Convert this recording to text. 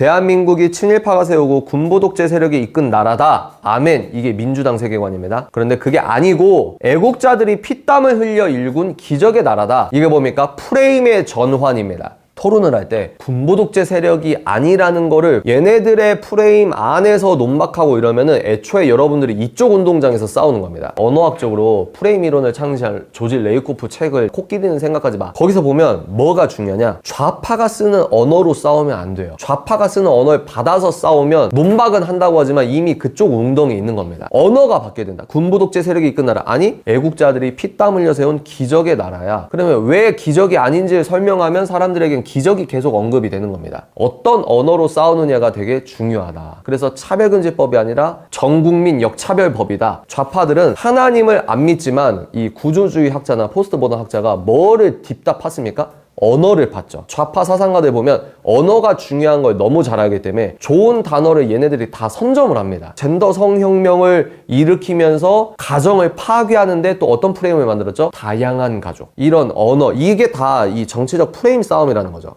대한민국이 친일파가 세우고 군부 독재 세력이 이끈 나라다. 아멘. 이게 민주당 세계관입니다. 그런데 그게 아니고 애국자들이 피땀을 흘려 일군 기적의 나라다. 이게 뭡니까? 프레임의 전환입니다. 토론을 할 때 군부독재 세력이 아니라는 거를 얘네들의 프레임 안에서 논박하고 이러면은 애초에 여러분들이 이쪽 운동장에서 싸우는 겁니다. 언어학적으로 프레임 이론을 창시한 조지 레이코프 책을 코끼리는 생각하지 마. 거기서 보면 뭐가 중요하냐? 좌파가 쓰는 언어로 싸우면 안 돼요. 좌파가 쓰는 언어를 받아서 싸우면 논박은 한다고 하지만 이미 그쪽 운동에 있는 겁니다. 언어가 바뀌어야 된다. 군부독재 세력이 이끈 나라 아니 애국자들이 피땀 흘려 세운 기적의 나라야. 그러면 왜 기적이 아닌지를 설명하면 사람들에겐 기적이 계속 언급이 되는 겁니다. 어떤 언어로 싸우느냐가 되게 중요하다. 그래서 차별금지법이 아니라 전국민 역차별법이다. 좌파들은 하나님을 안 믿지만 이 구조주의 학자나 포스트 모던 학자가 뭐를 딥다 팠습니까? 언어를 봤죠. 좌파 사상가들 보면 언어가 중요한 걸 너무 잘 알기 때문에 좋은 단어를 얘네들이 다 선점을 합니다. 젠더 성혁명을 일으키면서 가정을 파괴하는데 또 어떤 프레임을 만들었죠? 다양한 가족. 이런 언어. 이게 다 이 정치적 프레임 싸움이라는 거죠.